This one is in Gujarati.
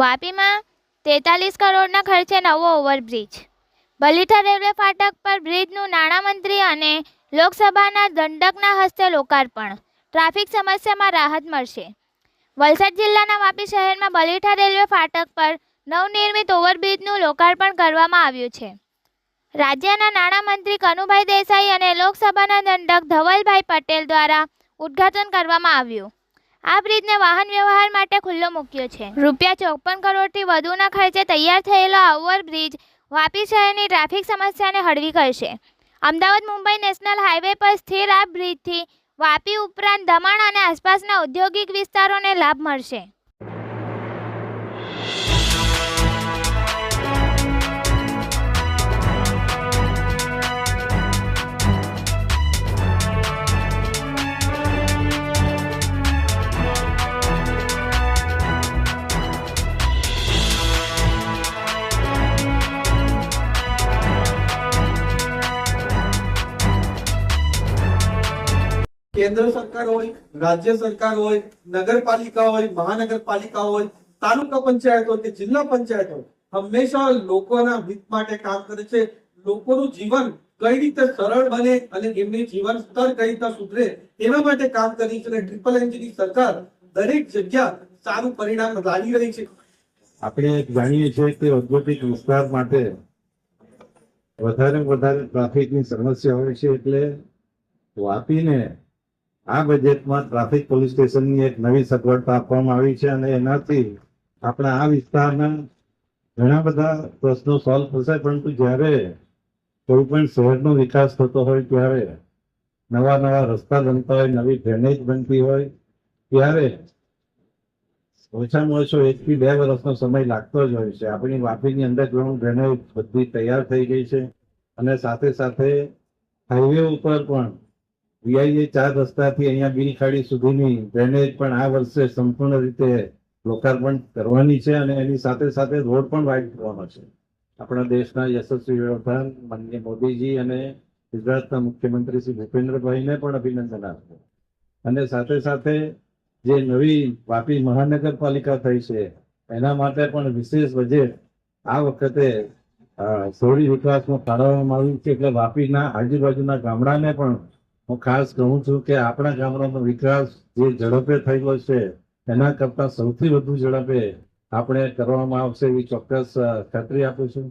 વાપીમાં તેતાલીસ કરોડના ખર્ચે નવો ઓવરબ્રિજ. બલીઠા રેલવે ફાટક પર બ્રિજનું નાણામંત્રી અને લોકસભાના દંડકના હસ્તે લોકાર્પણ. ટ્રાફિક સમસ્યામાં રાહત મળશે. વલસાડ જિલ્લાના વાપી શહેરમાં બલીઠા રેલવે ફાટક પર નવનિર્મિત ઓવરબ્રિજનું લોકાર્પણ કરવામાં આવ્યું છે. રાજ્યના નાણામંત્રી કનુભાઈ દેસાઈ અને લોકસભાના દંડક ધવલભાઈ પટેલ દ્વારા ઉદ્ઘાટન કરવામાં આવ્યું. આ બ્રિજને વાહન વ્યવહાર માટે ખુલ્લો મૂક્યો છે. રૂપિયા ચોપન કરોડથી વધુના ખર્ચે તૈયાર થયેલો ઓવર બ્રિજ વાપી શહેરની ટ્રાફિક સમસ્યાને હળવી કરશે. અમદાવાદ મુંબઈ નેશનલ હાઈવે પર સ્થિર આ બ્રિજથી વાપી ઉપરાંત દમણ અને આસપાસના ઔદ્યોગિક વિસ્તારોને લાભ મળશે. કેન્દ્ર સરકાર હોય, રાજ્ય સરકાર હોય, નગરપાલિકા હોય, મહાનગરપાલિકા હોય, તાલુકા પંચાયત હોય કે જિલ્લા પંચાયત હોય, હંમેશા લોકોના હિત માટે કામ કરે છે. લોકોનું જીવન કઈ રીતે સરળ બને અને એમની જીવન સ્તર કઈ રીતે સુધરે, એના માટે કામ કરી છે અને ટ્રિપલ એન્જિનની સરકાર દરેક જગ્યા સારું પરિણામ લાવી રહી છે. આપણે જાણીએ છીએ કે ઔદ્યોગિક વિસ્તાર માટે વધારે વધારે ટ્રાફિકની સમસ્યા હોય છે એટલે વાપીને આ બજેટમાં ટ્રાફિક પોલીસ સ્ટેશનની એક નવી સગવડતા આપવામાં આવી છે અને એનાથી આપણા આ વિસ્તારના ઘણા બધા પ્રશ્નો સોલ્વ થશે, પરંતુ જ્યારે કોઈ પણ શહેરનો વિકાસ થતો હોય, ત્યારે નવા નવા રસ્તા બનતા હોય, નવી ડ્રેનેજ બનતી હોય, ત્યારે ઓછામાં ઓછો એક થી બે વર્ષનો સમય લાગતો જ હોય છે. આપણી વાપીની અંડરગ્રાઉન્ડ ડ્રેનેજ બધી તૈયાર થઈ ગઈ છે અને સાથે સાથે હાઈવે ઉપર પણ વીઆઈએ ચાર રસ્તાથી અહીંયા બિલખાડી સુધીની ડ્રેનેજ પણ આ વર્ષે સંપૂર્ણ રીતે લોકાર્પણ કરવાની છે અને એની સાથે સાથે રોડ પણ વાઇડ કરવાનો છે. આપણા દેશના યશસ્વી વડાપ્રધાન માનનીય મોદીજી અને ગુજરાતના મુખ્યમંત્રી શ્રી ભૂપેન્દ્રભાઈને પણ અભિનંદન આપો. અને સાથે સાથે જે નવી વાપી મહાનગરપાલિકા થઈ છે, એના માટે પણ વિશેષ બજેટ આ વખતે શહેરી વિકાસમાં ફાળવવામાં આવ્યું છે. એટલે વાપીના આજુબાજુના ગામડાને પણ હું ખાસ કહું છું કે આપણા ગામડાનો વિકાસ જે ઝડપે થયેલો છે, એના કરતા સૌથી વધુ ઝડપે આપણે કરવામાં આવશે એવી ચોક્કસ ખાતરી આપું છું.